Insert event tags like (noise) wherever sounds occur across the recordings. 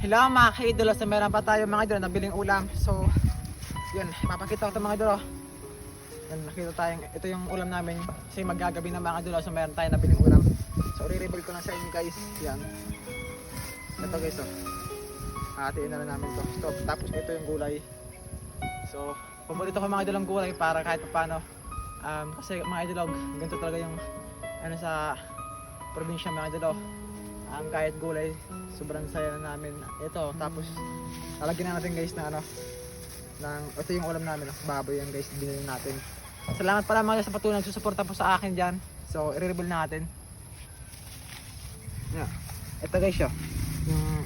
Hello mga ka-idolo, so meron pa tayo mga idolo nabiling ulam. So, yun, mapakita ko ito mga idolo. Yan, nakita tayong, ito yung ulam namin. Kasi maggagabi na mga idolo, so meron tayong nabiling ulam. So, re-reveal ko na sa inyo guys. Yan. Ito guys, oh. Hatiin na lang namin to. So, tapos ito yung gulay. So, paborito ko mga idolo ang gulay para kahit paano. Um, kasi mga idolo, ganito talaga yung ano sa probinsya mga idolo. Um, kahit gulay, sobrang saya na namin. Ito, tapos lalagyan na natin guys na ano, ng, ito yung ulam namin, baboy yan guys, binili natin. Salamat pala mga sa patuloy nagsusuporta po sa akin dyan. So, i-reveal natin. Yeah. Ito guys siya. Yung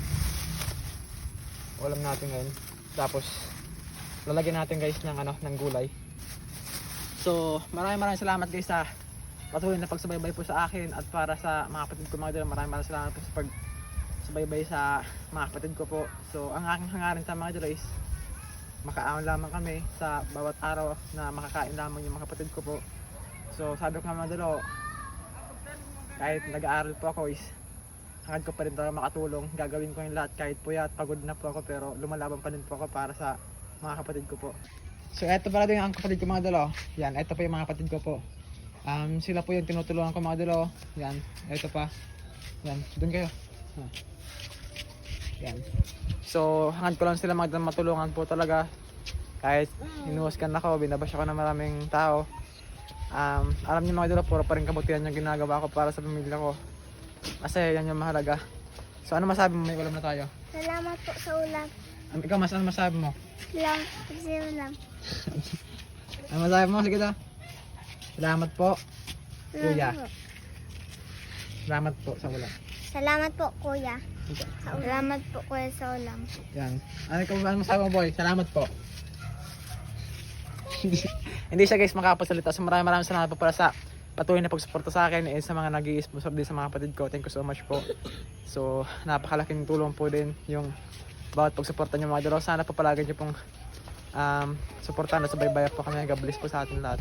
ulam natin ngayon. Tapos, lalagyan natin guys ng ano, ng gulay. So, maraming maraming salamat guys sa patuloy na pagsubaybay po sa akin at para sa mga kapatid ko mga idol, maraming maraming salamat po sa pag subaybay sa mga kapatid ko po. So, ang aking hangarin sa mga idol is makaahon lamang kami sa bawat araw na makakain lamang yung mga kapatid ko po. So, sabi ko nga mga idol, kahit nag-aaral po ako is hangad ko pa rin talaga makatulong. Gagawin ko yung lahat kahit puyat, pagod na po ako pero lumalaban pa rin po ako para sa mga kapatid ko po. So, eto pala din ang kapatid ko mga idol. oh. Yan, eto pa yung mga kapatid ko po. Um, sila po yung tinutulungan ko mga idol. oh. Yan, eto pa. Yan, doon kayo. Ah. Yan. So, hangad ko lang sila mga matulungan po talaga. Kahit inuuskan ako, binabash ako ng maraming tao. Um, alam niyo mga idol, puro pa rin kabutihan yung ginagawa ko para sa pamilya ko. Kasi yan yung mahalaga. So, ano masabi mo? May ulam na tayo. Salamat po sa ulam. Um, ikaw, mas ano masabi mo? Lang, kasi ulam. (laughs) Ano masabi mo? Sige daw. Salamat po. Kuya. Salamat po. Salamat po sa ulam. Salamat po, kuya. Ito. Sa ulam. Salamat po, kuya, sa ulam. Yan. Ano ikaw ano masabi mo, boy? Salamat po. (laughs) Hindi siya guys makapasalita. So maraming maraming salamat po para sa patuloy na pagsuporta sa akin and sa mga nag sponsor din sa mga kapatid ko. Thank you so much po. So napakalaking tulong po din yung bawat pagsuporta niyo mga dalaw. Sana po palagi niyo pong um, suportahan at sabay-bayan po kami. God bless po sa atin lahat.